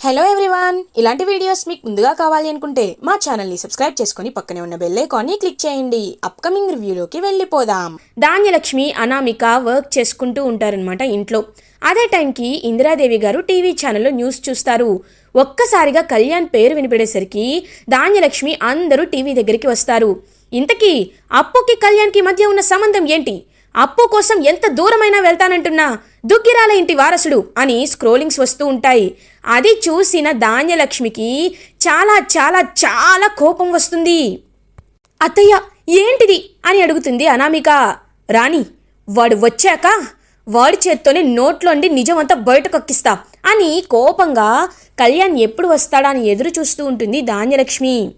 Hello everyone ఇలాంటి videos మీకు ముందుగా కావాలి అనుకుంటే మా ఛానల్ని సబ్స్క్రైబ్ చేసుకొని పక్కనే ఉన్న బెల్ ఐకాన్ని క్లిక్ చేయండి. అప్కమింగ్ రివ్యూలోకి వెళ్ళిపోదాం. ధాన్యలక్ష్మి అనామిక వర్క్ చేసుకుంటూ ఉంటారనమాట ఇంట్లో. అదే టైంకి ఇందిరాదేవి గారు టీవీ ఛానల్లో న్యూస్ చూస్తారు. ఒక్కసారిగా కళ్యాణ్ పేరు వినిపడేసరికి ధాన్యలక్ష్మి అందరూ టీవీ దగ్గరికి వస్తారు. ఇంతకీ అప్పుకి కళ్యాణ్కి మధ్య ఉన్న సంబంధం ఏంటి? అప్పు కోసం ఎంత దూరమైనా వెళ్తానంటున్నా దుగ్గిరాల ఇంటి వారసుడు అని స్క్రోలింగ్స్ వస్తూ ఉంటాయి. అది చూసిన ధాన్యలక్ష్మికి చాలా చాలా చాలా కోపం వస్తుంది. అత్తయ్య ఏంటిది? అని అడుగుతుంది అనామిక. రాణి వాడు వచ్చాక వాడి చేత్తోనే నోట్లోండి నిజమంతా బయటకొక్కిస్తా అని కోపంగా కళ్యాణ్ ఎప్పుడు వస్తాడా అని ఎదురు చూస్తూ ఉంటుంది ధాన్యలక్ష్మి.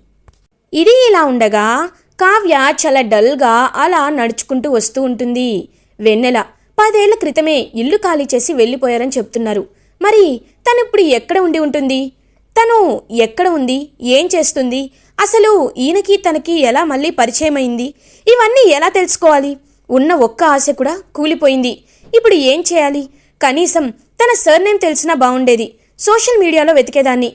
ఇది ఇలా ఉండగా కావ్య చాలా డల్గా అలా నడుచుకుంటూ వస్తూ ఉంటుంది. వెన్నెల. పదేళ్ళ క్రితమే ఇల్లు ఖాళీ చేసి వెళ్ళిపోయారని చెప్తున్నారు. మరి తను ఇప్పుడు ఎక్కడ ఉండి ఉంటుంది? తను ఎక్కడ ఉంది? ఏం చేస్తుంది? అసలు ఈయనకి తనకి ఎలా మళ్ళీ పరిచయం అయింది? ఇవన్నీ ఎలా తెలుసుకోవాలి? ఉన్న ఒక్క ఆశ కూడా కూలిపోయింది. ఇప్పుడు ఏం చేయాలి? కనీసం తన సర్నేమ్ తెలిసినా బాగుండేది సోషల్ మీడియాలో వెతికేదాన్ని.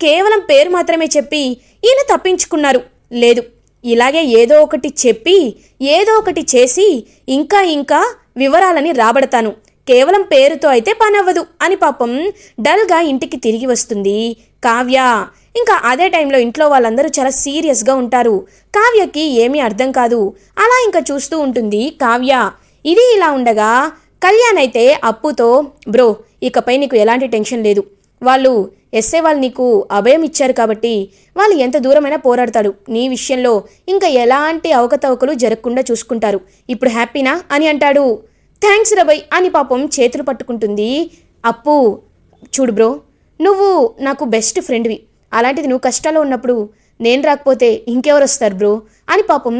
కేవలం పేరు మాత్రమే చెప్పి ఈయన తప్పించుకున్నారు. లేదు. ఇలాగే ఏదో ఒకటి చెప్పి ఏదో ఒకటి చేసి ఇంకా ఇంకా వివరాలని రాబడతాను. కేవలం పేరుతో అయితే పనవ్వదు. అని పాపం డల్గా ఇంటికి తిరిగి వస్తుంది కావ్య. ఇంకా అదే టైంలో ఇంట్లో వాళ్ళందరూ చాలా సీరియస్గా ఉంటారు. కావ్యకి ఏమీ అర్థం కాదు. అలా ఇంకా చూస్తూ ఉంటుంది కావ్య. ఇది ఇలా ఉండగా కళ్యాణ్ అయితే అప్పుతో బ్రో ఇకపై నీకు ఎలాంటి టెన్షన్ లేదు. వాళ్ళు ఎస్ఏ వాళ్ళు నీకు అభయం ఇచ్చారు కాబట్టి వాళ్ళు ఎంత దూరమైనా పోరాడతాడు. నీ విషయంలో ఇంకా ఎలాంటి అవకతవకలు జరగకుండా చూసుకుంటారు. ఇప్పుడు హ్యాపీనా అని అంటాడు. థ్యాంక్స్ రబయ్ అని పాపం చేతులు పట్టుకుంటుంది. అప్పు చూడు బ్రో నువ్వు నాకు బెస్ట్ ఫ్రెండ్వి. అలాంటిది నువ్వు కష్టాల్లో ఉన్నప్పుడు నేను రాకపోతే ఇంకెవరు వస్తారు బ్రో అని పాపం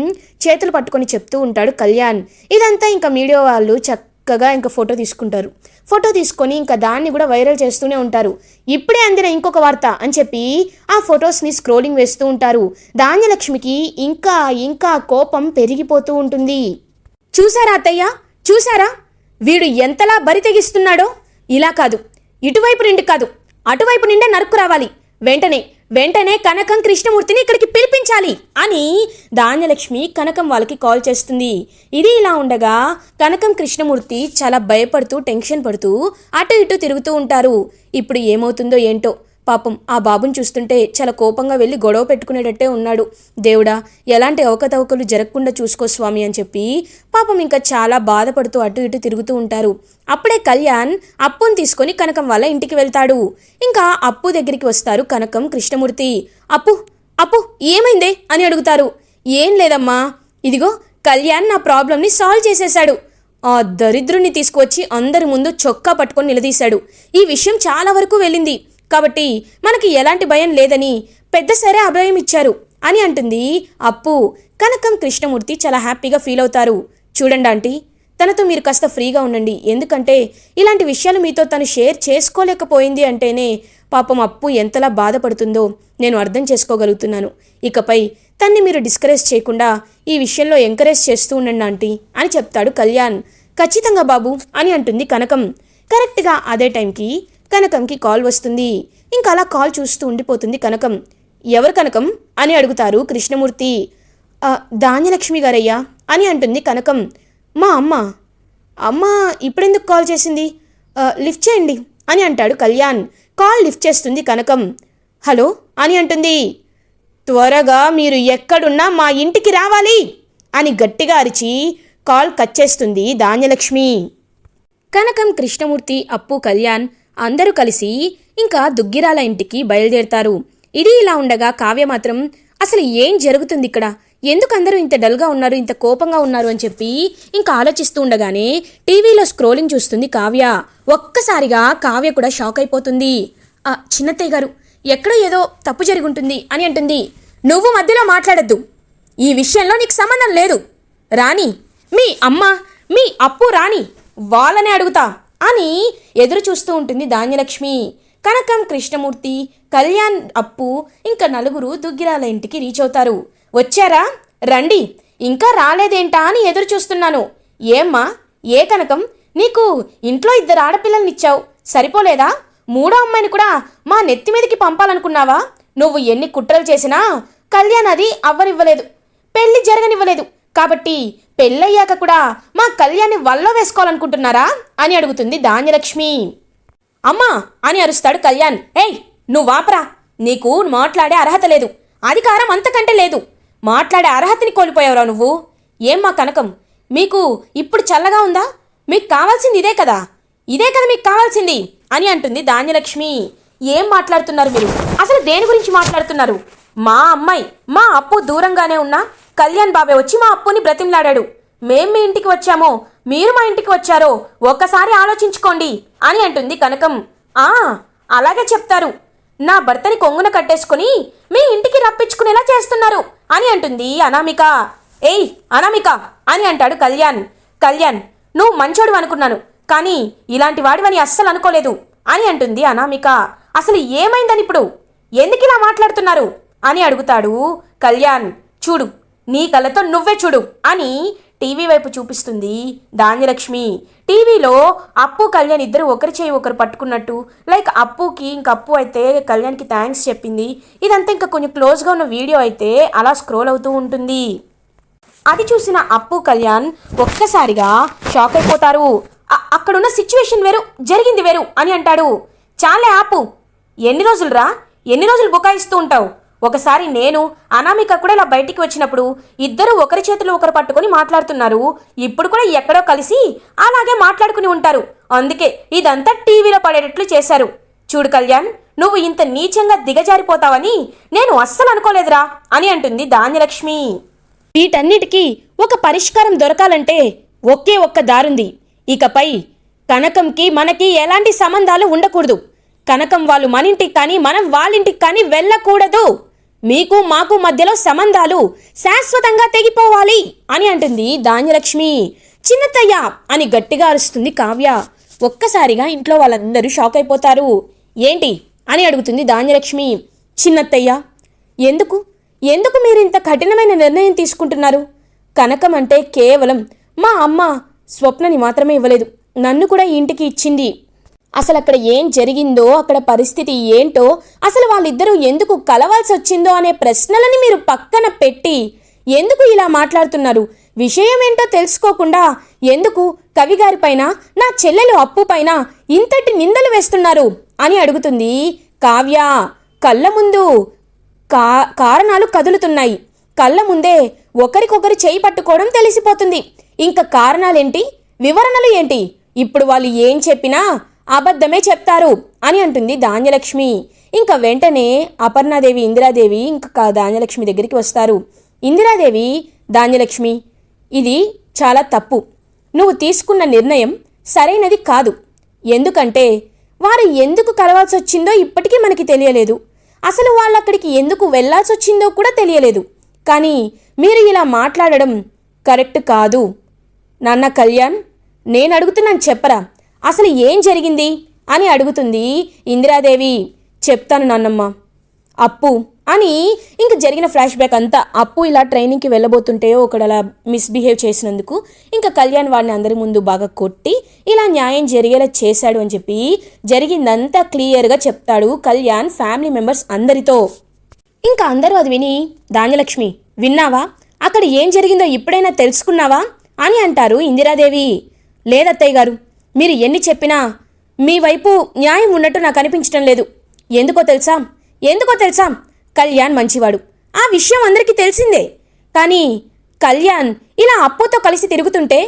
చేతులు పట్టుకొని చెప్తూ ఉంటాడు కళ్యాణ్. ఇదంతా ఇంకా మీడియా వాళ్ళు చక్కగా ఇంకా ఫోటో తీసుకుంటారు. ఫోటో తీసుకొని ఇంకా దాన్ని కూడా వైరల్ చేస్తూనే ఉంటారు. ఇప్పుడే అందిన ఇంకొక వార్త అని చెప్పి ఆ ఫొటోస్ని స్క్రోలింగ్ వేస్తూ ఉంటారు. ధాన్యలక్ష్మికి ఇంకా ఇంకా కోపం పెరిగిపోతూ ఉంటుంది. చూసారా అత్తయ్య? చూసారా? వీడు ఎంతలా బరి తెగిస్తున్నాడో? ఇలా కాదు. ఇటువైపు నుండి కాదు. అటువైపు నిండా నరుకు రావాలి. వెంటనే వెంటనే కనకం కృష్ణమూర్తిని ఇక్కడికి పిలిపించాలి అని ధాన్యలక్ష్మి కనకం వాళ్ళకి కాల్ చేస్తుంది. ఇది ఇలా ఉండగా కనకం కృష్ణమూర్తి చాలా భయపడుతూ టెన్షన్ పడుతూ అటు ఇటు తిరుగుతూ ఉంటారు. ఇప్పుడు ఏమవుతుందో ఏంటో పాపం ఆ బాబుని చూస్తుంటే చాలా కోపంగా వెళ్ళి గొడవ పెట్టుకునేటట్టే ఉన్నాడు. దేవుడా ఎలాంటి అవకతవకలు జరగకుండా చూసుకో స్వామి అని చెప్పి పాపం ఇంకా చాలా బాధపడుతూ అటు ఇటు తిరుగుతూ ఉంటారు. అప్పుడే కళ్యాణ్ అప్పుని తీసుకొని కనకం వాళ్ళ ఇంటికి వెళ్తాడు. ఇంకా అప్పు దగ్గరికి వస్తారు కనకం కృష్ణమూర్తి. అప్పు అప్పు ఏమైందే? అని అడుగుతారు. ఏం లేదమ్మా ఇదిగో కళ్యాణ్ నా ప్రాబ్లంని సాల్వ్ చేసేశాడు. ఆ దరిద్రుని తీసుకువచ్చి అందరి ముందు చొక్కా పట్టుకొని నిలదీశాడు. ఈ విషయం చాలా వరకు వెళ్ళింది. కాబట్టి మనకి ఎలాంటి భయం లేదని పెద్ద సరే అభయం ఇచ్చారు అని అంటుంది అప్పు. కనకం కృష్ణమూర్తి చాలా హ్యాపీగా ఫీల్ అవుతారు. చూడండి ఆంటీ తనతో మీరు కాస్త ఫ్రీగా ఉండండి. ఎందుకంటే ఇలాంటి విషయాలు మీతో తను షేర్ చేసుకోలేకపోయింది అంటేనే పాపం అప్పు ఎంతలా బాధపడుతుందో నేను అర్థం చేసుకోగలుగుతున్నాను. ఇకపై తన్ని మీరు డిస్కరేజ్ చేయకుండా ఈ విషయంలో ఎంకరేజ్ చేస్తూ ఉండండి ఆంటీ అని చెప్తాడు కళ్యాణ్. ఖచ్చితంగా బాబు అని అంటుంది కనకం. కరెక్ట్గా అదే టైంకి కనకంకి కాల్ వస్తుంది. ఇంకా అలా కాల్ చూస్తూ ఉండిపోతుంది కనకం. ఎవరు కనకం? అని అడుగుతారు కృష్ణమూర్తి. ధాన్యలక్ష్మి గారయ్యా అని అంటుంది కనకం. మా అమ్మ. అమ్మ ఇప్పుడెందుకు కాల్ చేసింది? లిఫ్ట్ చేయండి అని అంటాడు కళ్యాణ్. కాల్ లిఫ్ట్ చేస్తుంది కనకం. హలో అని అంటుంది. త్వరగా మీరు ఎక్కడున్నా మా ఇంటికి రావాలి అని గట్టిగా అరిచి కాల్ కట్ చేస్తుంది ధాన్యలక్ష్మి. కనకం కృష్ణమూర్తి అప్పు కళ్యాణ్ అందరూ కలిసి ఇంకా దుగ్గిరాల ఇంటికి బయలుదేరుతారు. ఇది ఇలా ఉండగా కావ్య మాత్రం అసలు ఏం జరుగుతుంది ఇక్కడ? ఎందుకు అందరూ ఇంత డల్గా ఉన్నారు ఇంత కోపంగా ఉన్నారు? అని చెప్పి ఇంకా ఆలోచిస్తూ ఉండగానే టీవీలో స్క్రోలింగ్ చూస్తుంది కావ్య. ఒక్కసారిగా కావ్య కూడా షాక్ అయిపోతుంది. "ఆ, చిన్నత్తయ్య గారు ఎక్కడో ఏదో తప్పు జరుగుంటుంది అని అంటుంది. నువ్వు మధ్యలో మాట్లాడద్దు. ఈ విషయంలో నీకు సంబంధం లేదు. రాణి మీ అమ్మ మీ అప్పు రాణి వాళ్ళనే అడుగుతా. అని ఎదురు చూస్తూ ఉంటుంది ధాన్యలక్ష్మి. కనకం కృష్ణమూర్తి కళ్యాణ్ అప్పు ఇంకా నలుగురు దుగ్గిరాల ఇంటికి రీచ్ అవుతారు. వచ్చారా? రండి. ఇంకా రాలేదేంటా అని ఎదురు చూస్తున్నాను. ఏమ్మా? ఏ కనకం? నీకు ఇంట్లో ఇద్దరు ఆడపిల్లల్నిచ్చావు సరిపోలేదా? మూడో అమ్మాయిని కూడా మా నెత్తి మీదకి పంపాలనుకున్నావా? నువ్వు ఎన్ని కుట్రలు చేసినా కళ్యాణ్ అది అవ్వనివ్వలేదు. పెళ్ళి జరగనివ్వలేదు. కాబట్టి పెళ్ళయ్యాక కూడా మా కళ్యాణ్ని వల్లో వేసుకోవాలనుకుంటున్నారా? అని అడుగుతుంది ధాన్యలక్ష్మి. అమ్మా అని అరుస్తాడు కళ్యాణ్. ఏయ్ నువ్వు వాపరా. నీకు మాట్లాడే అర్హత లేదు. అధికారం అంతకంటే లేదు. మాట్లాడే అర్హతని కోల్పోయావురా నువ్వు. ఏం మా కనకం? మీకు ఇప్పుడు చల్లగా ఉందా? మీకు కావాల్సింది ఇదే కదా. ఇదే కదా మీకు కావాల్సింది అని అంటుంది ధాన్యలక్ష్మి. ఏం మాట్లాడుతున్నారు మీరు? అసలు దేని గురించి మాట్లాడుతున్నారు? మా అమ్మాయి మా అప్పు దూరంగానే ఉన్నా కళ్యాణ్ బాబాయ్ వచ్చి మా అప్పుని బ్రతిమలాడాడు. మేం మీ ఇంటికి వచ్చామో మీరు మా ఇంటికి వచ్చారో ఒక్కసారి ఆలోచించుకోండి అని అంటుంది కనకం. ఆ అలాగే చెప్తారు. నా భర్తని కొంగున కట్టేసుకుని మీ ఇంటికి రప్పించుకునేలా చేస్తున్నారు అని అంటుంది అనామిక. ఏయ్ అనామిక అని అంటాడు కళ్యాణ్. కళ్యాణ్ నువ్వు మంచోడు అనుకున్నాను కానీ ఇలాంటి వాడివని అస్సలు అనుకోలేదు అని అంటుంది అనామిక. అసలు ఏమైందని ఇప్పుడు? ఎందుకు ఇలా మాట్లాడుతున్నారు? అని అడుగుతాడు కళ్యాణ్. చూడు నీ కళ్ళతో నువ్వే చూడు అని టీవీ వైపు చూపిస్తుంది ధాన్యలక్ష్మి. టీవీలో అప్పు కళ్యాణ్ ఇద్దరు ఒకరి చేయి ఒకరు పట్టుకున్నట్టు లైక్ అప్పుకి ఇంక అప్పు అయితే కళ్యాణ్కి థ్యాంక్స్ చెప్పింది. ఇదంతా ఇంకా కొంచెం క్లోజ్గా ఉన్న వీడియో అయితే అలా స్క్రోల్ అవుతూ ఉంటుంది. అది చూసిన అప్పు కళ్యాణ్ ఒక్కసారిగా షాక్ అయిపోతారు. అక్కడున్న సిచ్యువేషన్ వేరు జరిగింది వేరు అని అంటాడు. చాలే ఆపు. ఎన్ని రోజులురా ఎన్ని రోజులు బుకాయిస్తూ ఉంటావు? ఒకసారి నేను అనామిక కూడా ఇలా బయటికి వచ్చినప్పుడు ఇద్దరు ఒకరి చేతులు ఒకరు పట్టుకొని మాట్లాడుతున్నారు. ఇప్పుడు కూడా ఎక్కడో కలిసి అలాగే మాట్లాడుకుని ఉంటారు. అందుకే ఇదంతా టీవీలో పడేటట్లు చేశారు. చూడు కళ్యాణ్ నువ్వు ఇంత నీచంగా దిగజారిపోతావని నేను అస్సలు అనుకోలేదురా అని అంటుంది ధాన్యలక్ష్మి. వీటన్నిటికీ ఒక పరిష్కారం దొరకాలంటే ఒకే ఒక్క దారుంది. ఇకపై కనకంకి మనకి ఎలాంటి సంబంధాలు ఉండకూడదు. కనకం వాళ్ళు మన ఇంటికి కానీ మనం వాళ్ళింటికి కానీ వెళ్ళకూడదు. మీకు మాకు మధ్యలో సంబంధాలు శాశ్వతంగా తెగిపోవాలి అని అంటుంది ధాన్యలక్ష్మి. చిన్నతయ్య అని గట్టిగా అరుస్తుంది కావ్య. ఒక్కసారిగా ఇంట్లో వాళ్ళందరూ షాక్ అయిపోతారు. ఏంటి? అని అడుగుతుంది ధాన్యలక్ష్మి. చిన్నత్తయ్య ఎందుకు? ఎందుకు మీరు ఇంత కఠినమైన నిర్ణయం తీసుకుంటున్నారు? కనకం అంటే కేవలం మా అమ్మ స్వప్నని మాత్రమే ఇవ్వలేదు. నన్ను కూడా ఇంటికి ఇచ్చింది. అసలు అక్కడ ఏం జరిగిందో అక్కడ పరిస్థితి ఏంటో అసలు వాళ్ళిద్దరూ ఎందుకు కలవాల్సి వచ్చిందో అనే ప్రశ్నలని మీరు పక్కన పెట్టి ఎందుకు ఇలా మాట్లాడుతున్నారు? విషయం ఏంటో తెలుసుకోకుండా ఎందుకు కవిగారిపైన నా చెల్లెలు అప్పు పైన ఇంతటి నిందలు వేస్తున్నారు అని అడుగుతుంది కావ్య. కళ్ళ ముందు కా కారణాలు కదులుతున్నాయి. కళ్ళ ముందే ఒకరికొకరు చేయి పట్టుకోవడం తెలిసిపోతుంది. ఇంకా కారణాలేంటి? వివరణలు ఏంటి? ఇప్పుడు వాళ్ళు ఏం చెప్పినా అబద్ధమే చెప్తారు అని అంటుంది ధాన్యలక్ష్మి. ఇంకా వెంటనే అపర్ణాదేవి ఇందిరాదేవి ఇంకా ధాన్యలక్ష్మి దగ్గరికి వస్తారు. ఇందిరాదేవి ధాన్యలక్ష్మి ఇది చాలా తప్పు. నువ్వు తీసుకున్న నిర్ణయం సరైనది కాదు. ఎందుకంటే వారు ఎందుకు కలవాల్సి వచ్చిందో ఇప్పటికీ మనకి తెలియలేదు. అసలు వాళ్ళు అక్కడికి ఎందుకు వెళ్ళాల్సి వచ్చిందో కూడా తెలియలేదు. కానీ మీరు ఇలా మాట్లాడడం కరెక్ట్ కాదు. నాన్న కళ్యాణ్ నేను అడుగుతున్నాను చెప్పరా? అసలు ఏం జరిగింది? అని అడుగుతుంది ఇందిరాదేవి. చెప్తాను నాన్నమ్మ. అప్పు. అని ఇంక జరిగిన ఫ్లాష్ బ్యాక్ అంతా అప్పు ఇలా ట్రైనింగ్కి వెళ్ళబోతుంటే ఒకడు అలా మిస్బిహేవ్ చేసినందుకు ఇంకా కళ్యాణ్ వాడిని అందరి ముందు బాగా కొట్టి ఇలా న్యాయం జరిగేలా చేశాడు అని చెప్పి జరిగిందంతా క్లియర్గా చెప్తాడు కళ్యాణ్ ఫ్యామిలీ మెంబర్స్ అందరితో. ఇంకా అందరూ అది విని ధాన్యలక్ష్మి విన్నావా? అక్కడ ఏం జరిగిందో ఇప్పుడైనా తెలుసుకున్నావా? అని అంటారు ఇందిరాదేవి. లేదత్తయ్య గారు మీరు ఎన్ని చెప్పినా మీ వైపు న్యాయం ఉన్నట్టు నాకు అనిపించడం లేదు. ఎందుకో తెలుసా? ఎందుకో తెలుసా? కళ్యాణ్ మంచివాడు. ఆ విషయం అందరికీ తెలిసిందే. కానీ కళ్యాణ్ ఇలా అప్పుతో కలిసి తిరుగుతుంటే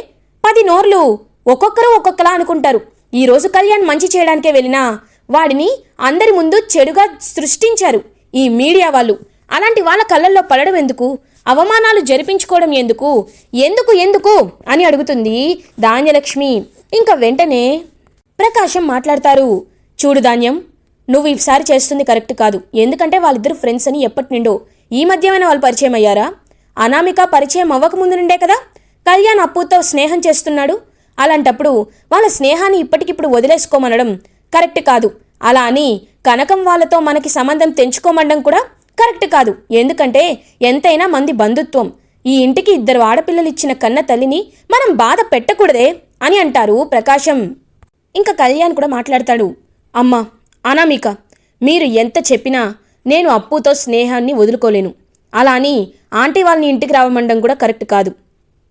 పది నోర్లు ఒక్కొక్కరు ఒక్కొక్కలా అనుకుంటారు. ఈరోజు కళ్యాణ్ మంచి చేయడానికే వెళ్ళినా వాడిని అందరి ముందు చెడుగా సృష్టించారు ఈ మీడియా వాళ్ళు. అలాంటి వాళ్ళ కళ్ళల్లో పడడం ఎందుకు? అవమానాలు జరిపించుకోవడం ఎందుకు? ఎందుకు ఎందుకు? అని అడుగుతుంది ధాన్యలక్ష్మి. ఇంకా వెంటనే ప్రకాశం మాట్లాడతారు. చూడు ధాన్యం నువ్వు ఈసారి చేస్తుంది కరెక్ట్ కాదు. ఎందుకంటే వాళ్ళిద్దరు ఫ్రెండ్స్ అని ఎప్పటి నుండో. ఈ మధ్యమైన వాళ్ళు పరిచయం అయ్యారా? అనామిక పరిచయం అవ్వక ముందు నుండే కదా? కళ్యాణ్ అప్పుతో స్నేహం చేస్తున్నాడు. అలాంటప్పుడు వాళ్ళ స్నేహాన్ని ఇప్పటికిప్పుడు వదిలేసుకోమనడం కరెక్ట్ కాదు. అలా అని కనకం వాళ్ళతో మనకి సంబంధం తెంచుకోమండం కూడా కరెక్ట్ కాదు. ఎందుకంటే ఎంతైనా మంది బంధుత్వం. ఈ ఇంటికి ఇద్దరు ఆడపిల్లలు ఇచ్చిన కన్న తల్లిని మనం బాధ పెట్టకూడదే అని అంటారు ప్రకాశం. ఇంకా కళ్యాణ్ కూడా మాట్లాడతాడు. అమ్మా అనామిక మీరు ఎంత చెప్పినా నేను అప్పుతో స్నేహాన్ని వదులుకోలేను. అలా అని ఆంటీ వాళ్ళని ఇంటికి రావమండం కూడా కరెక్ట్ కాదు.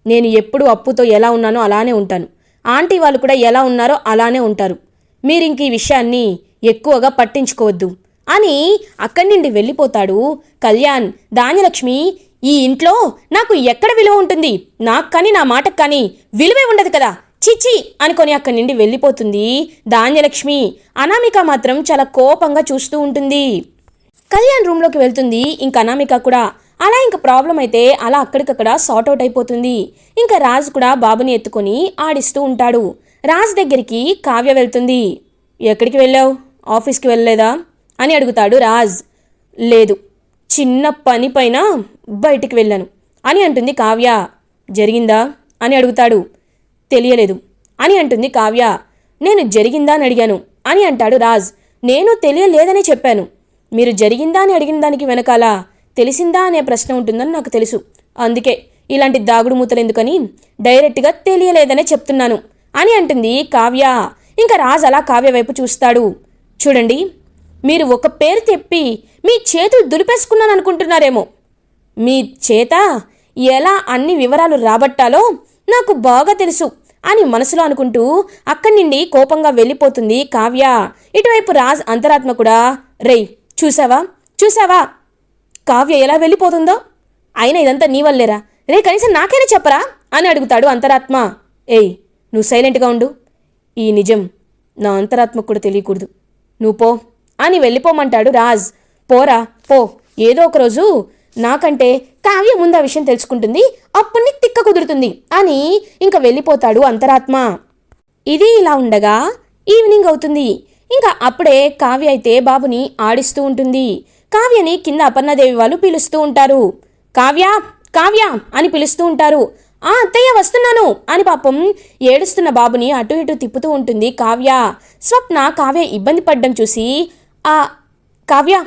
నేను ఎప్పుడు అప్పుతో ఎలా ఉన్నానో అలానే ఉంటాను. ఆంటీ వాళ్ళు కూడా ఎలా ఉన్నారో అలానే ఉంటారు. మీరు ఇంక ఈ విషయాన్ని ఎక్కువగా పట్టించుకోవద్దు. అని అక్కడి నుండి వెళ్ళిపోతాడు. కళ్యాణ్ ధాన్యలక్ష్మి ఈ ఇంట్లో నాకు ఎక్కడ విలువ ఉంటుంది? నాకు కానీ నా మాటకు కానీ విలువే ఉండదు కదా. చిచ్చి అనుకొని అక్కడి నుండి వెళ్ళిపోతుంది ధాన్యలక్ష్మి. అనామిక మాత్రం చాలా కోపంగా చూస్తూ ఉంటుంది. కళ్యాణ్ రూమ్లోకి వెళ్తుంది. ఇంక అనామిక కూడా. అలా ఇంకా ప్రాబ్లం అయితే అలా అక్కడికక్కడ సార్ట్ అవుట్ అయిపోతుంది. ఇంకా రాజు కూడా బాబుని ఎత్తుకొని ఆడిస్తూ ఉంటాడు. రాజు దగ్గరికి కావ్య వెళ్తుంది. ఎక్కడికి వెళ్ళావు? ఆఫీస్కి వెళ్ళలేదా? అని అడుగుతాడు రాజ్. లేదు చిన్న పని పైన బయటికి వెళ్ళాను అని అంటుంది కావ్య. జరిగిందా? అని అడుగుతాడు. తెలియలేదు అని అంటుంది కావ్య. నేను జరిగిందా అని అడిగాను అని అంటాడు రాజ్. నేను తెలియలేదని చెప్పాను. మీరు జరిగిందా అని అడిగిన దానికి వెనకాల తెలిసిందా అనే ప్రశ్న ఉంటుందని నాకు తెలుసు. అందుకే ఇలాంటి దాగుడు మూతలు ఎందుకని డైరెక్ట్గా తెలియలేదనే చెప్తున్నాను అని అంటుంది కావ్య. ఇంకా రాజ్ అలా కావ్య వైపు చూస్తాడు. చూడండి. మీరు ఒక పేరు తెప్పి మీ చేతులు దులిపేసుకున్నాను అనుకుంటున్నారేమో మీ చేత ఎలా అన్ని వివరాలు రాబట్టాలో నాకు బాగా తెలుసు అని మనసులో అనుకుంటూ అక్కడి నుండి కోపంగా వెళ్ళిపోతుంది కావ్య. ఇటువైపు రాజ్ అంతరాత్మ కూడా రేయ్ చూసావా చూసావా కావ్య ఎలా వెళ్ళిపోతుందో? అయినా ఇదంతా నీ వల్లేరా? రే కనీసం నాకైనా చెప్పరా? అని అడుగుతాడు అంతరాత్మ. ఏయ్ నువ్వు సైలెంట్గా ఉండు. ఈ నిజం నా అంతరాత్మకు కూడా తెలియకూడదు. నువ్వు పో. అని వెళ్ళిపోమంటాడు రాజ్. పోరా పో. ఏదో ఒకరోజు నాకంటే కావ్య ముందు ఆ విషయం తెలుసుకుంటుంది అప్పుడు నీకు తిక్క కుదురుతుంది అని ఇంకా వెళ్ళిపోతాడు అంతరాత్మ. ఇది ఇలా ఉండగా ఈవినింగ్ అవుతుంది. ఇంకా అప్పుడే కావ్య అయితే బాబుని ఆడిస్తూ ఉంటుంది. కావ్యని కింద అపర్ణదేవి వాళ్ళు పిలుస్తూ ఉంటారు. కావ్య కావ్య అని పిలుస్తూ ఉంటారు. ఆ అత్తయ్య వస్తున్నాను అని పాపం ఏడుస్తున్న బాబుని అటు ఇటు తిప్పుతూ ఉంటుంది కావ్య. స్వప్న కావ్య ఇబ్బంది పడ్డం చూసి ఆ కావ్య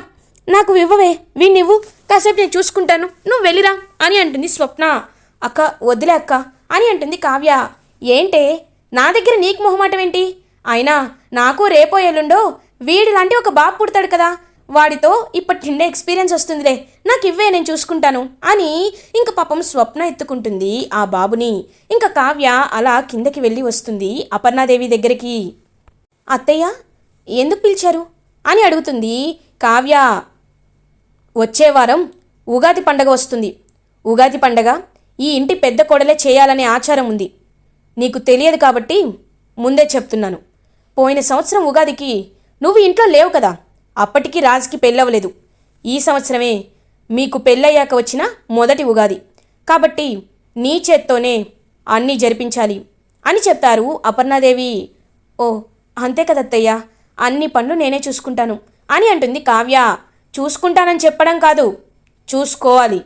నాకు ఇవ్వవే. వీణ్ణివ్వు కాసేపు నేను చూసుకుంటాను. నువ్వు వెళ్ళిరా. అని అంటుంది స్వప్న. అక్క వదిలే అక్క. అని అంటుంది కావ్య. ఏంటే? నా దగ్గర నీకు మొహమాటం ఏంటి? అయినా నాకు రేపో ఎల్లుండో వీడి లాంటి ఒక బాబు పుడతాడు కదా. వాడితో ఇప్పటి నిండే ఎక్స్పీరియన్స్ వస్తుందిలే. నాకు ఇవ్వే నేను చూసుకుంటాను. అని ఇంక పాపం స్వప్న ఎత్తుకుంటుంది ఆ బాబుని. ఇంకా కావ్య అలా కిందకి వెళ్ళి వస్తుంది అపర్ణాదేవి దగ్గరికి. అత్తయ్య ఎందుకు పిలిచారు? అని అడుగుతుంది. కావ్య వచ్చే వారం ఉగాది పండగ వస్తుంది. ఉగాది పండగ ఈ ఇంటి పెద్ద కోడలే చేయాలనే ఆచారం ఉంది. నీకు తెలియదు కాబట్టి ముందే చెప్తున్నాను. పోయిన సంవత్సరం ఉగాదికి నువ్వు ఇంట్లో లేవు కదా. అప్పటికి రాజుకి పెళ్ళవలేదు ఈ సంవత్సరమే మీకు పెళ్ళయ్యాక వచ్చిన మొదటి ఉగాది. కాబట్టి నీ చేత్తోనే అన్నీ జరిపించాలి అని చెప్తారు అపర్ణాదేవి. ఓ అంతే కదత్తయ్య అన్ని పనులు నేనే చూసుకుంటాను. అని అంటుంది కావ్య. చూసుకుంటానని చెప్పడం కాదు. చూసుకోవాలి.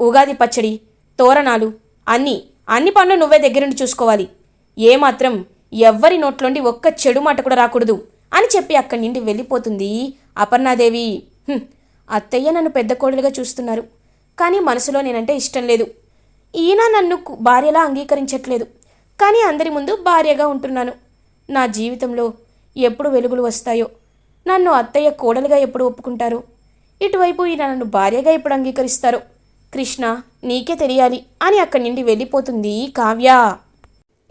ఉగాది పచ్చడి తోరణాలు అన్నీ అన్ని పనులు నువ్వే దగ్గరుండి చూసుకోవాలి. ఏమాత్రం ఎవ్వరి నోట్లోండి ఒక్క చెడు మాట కూడా రాకూడదు అని చెప్పి అక్కడి నుండి వెళ్ళిపోతుంది అపర్ణాదేవి. అత్తయ్య నన్ను పెద్ద కోడలుగా చూస్తున్నారు. కానీ మనసులో నేనంటే ఇష్టం లేదు. ఈయన నన్ను భార్యలా అంగీకరించట్లేదు. కానీ అందరి ముందు భార్యగా ఉంటున్నాను. నా జీవితంలో ఎప్పుడు వెలుగులు వస్తాయో. నన్ను అత్తయ్య కోడలుగా ఎప్పుడు ఒప్పుకుంటారు? ఇటువైపు ఈయన నన్ను భార్యగా ఎప్పుడు అంగీకరిస్తారు? కృష్ణ నీకే తెలియాలి అని అక్కడి నుండి వెళ్ళిపోతుంది కావ్య.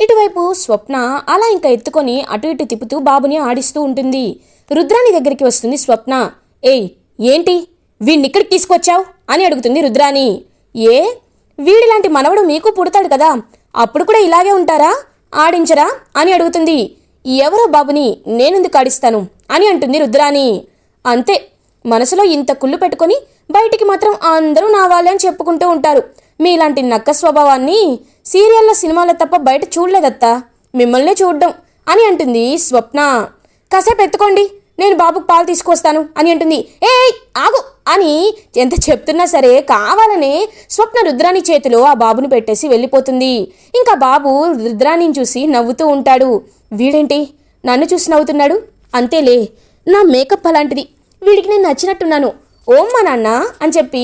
ఇటువైపు స్వప్న అలా ఇంకా ఎత్తుకొని అటు ఇటు తిప్పుతూ బాబుని ఆడిస్తూ ఉంటుంది. రుద్రాని దగ్గరికి వస్తుంది స్వప్న. ఏయ్ ఏంటి? వీడిని తీసుకొచ్చావు? అని అడుగుతుంది రుద్రాని ఏ? వీడిలాంటి మనవడు మీకు పుడతాడు కదా. అప్పుడు కూడా ఇలాగే ఉంటారా? ఆడించరా? అని అడుగుతుంది. ఎవరో బాబుని నేనెందుకు ఆడిస్తాను? అని అంటుంది రుద్రాని అంతే మనసులో ఇంత కుళ్ళు పెట్టుకొని బయటికి మాత్రం అందరూ నా వాళ్ళే అని చెప్పుకుంటూ ఉంటారు. మీలాంటి నక్క స్వభావాన్ని సీరియల్లో సినిమాలో తప్ప బయట చూడలేదత్తా. మిమ్మల్నే చూడడం అని అంటుంది స్వప్న. కాసేపు ఎత్తుకోండి నేను బాబుకు పాలు తీసుకొస్తాను అని అంటుంది. ఏ ఆగు! అని ఎంత చెప్తున్నా సరే కావాలనే స్వప్న రుద్రాని చేతిలో ఆ బాబుని పెట్టేసి వెళ్ళిపోతుంది. ఇంకా బాబు రుద్రాణిని చూసి నవ్వుతూ ఉంటాడు. వీడేంటి? నన్ను చూసి నవ్వుతున్నాడు? అంతేలే. నా మేకప్ అలాంటిది. వీడికి నేను నచ్చినట్టున్నాను. ఓం మా నాన్న అని చెప్పి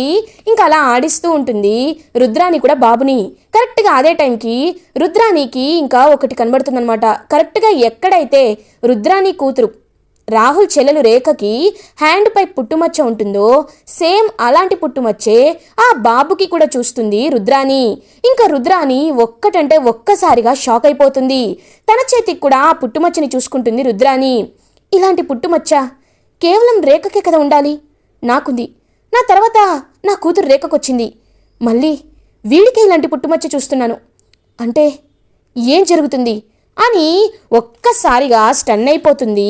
ఇంకా అలా ఆడిస్తూ ఉంటుంది రుద్రాని కూడా బాబుని. కరెక్ట్గా అదే టైంకి రుద్రానికి ఇంకా ఒకటి కనబడుతుందనమాట కరెక్ట్గా ఎక్కడైతే రుద్రాని కూతురు రాహుల్ చెల్లెలు రేఖకి హ్యాండ్ పై పుట్టుమచ్చ ఉంటుందో సేమ్ అలాంటి పుట్టుమచ్చే ఆ బాబుకి కూడా చూస్తుంది రుద్రాని ఇంకా రుద్రాని ఒక్కటంటే ఒక్కసారిగా షాక్ అయిపోతుంది. తన చేతికి కూడా ఆ పుట్టుమచ్చని చూసుకుంటుంది రుద్రాని ఇలాంటి పుట్టుమచ్చ కేవలం రేఖకే కదా ఉండాలి? నాకుంది. నా తర్వాత నా కూతురు రేఖకొచ్చింది. మళ్ళీ వీళ్ళకే ఇలాంటి పుట్టుమచ్చ చూస్తున్నాను. అంటే ఏం జరుగుతుంది? అని ఒక్కసారిగా స్టన్ అయిపోతుంది